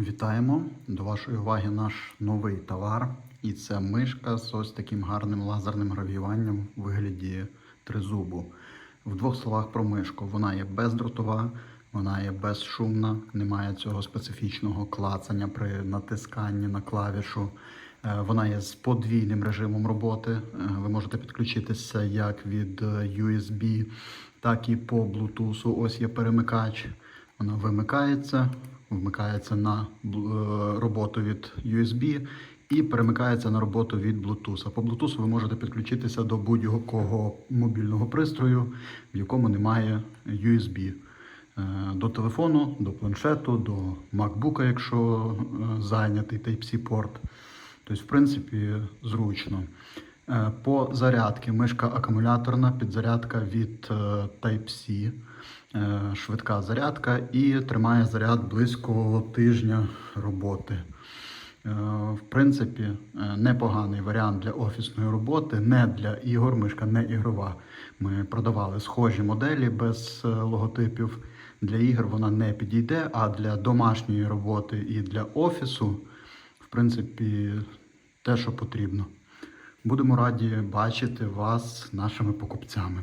Вітаємо до вашої уваги наш новий товар. І це мишка з ось таким гарним лазерним гравіюванням у вигляді тризубу. В двох словах про мишку. Вона є бездротова, вона є безшумна, немає цього специфічного клацання при натисканні на клавішу. Е, Вона є з подвійним режимом роботи. Е, Ви можете підключитися як від е, USB, так і по Bluetooth. Ось є перемикач. Вона вимикається, вмикається на е, роботу від USB і перемикається на роботу від Bluetooth. По Bluetooth ви можете підключитися до будь-якого мобільного пристрою, в якому немає USB. Е, До телефону, до планшету, до MacBook, якщо е, зайнятий Type-C порт. Тобто, в принципі, зручно. Е, По зарядці мишка акумуляторна, підзарядка від е, Type-C, е, швидка зарядка і тримає заряд близько тижня роботи. В принципі, непоганий варіант для офісної роботи, не для ігор, мишка не ігрова. Ми продавали схожі моделі без логотипів. Для ігор вона не підійде, а для домашньої роботи і для офісу, в принципі, те, що потрібно. Будемо раді бачити вас нашими покупцями.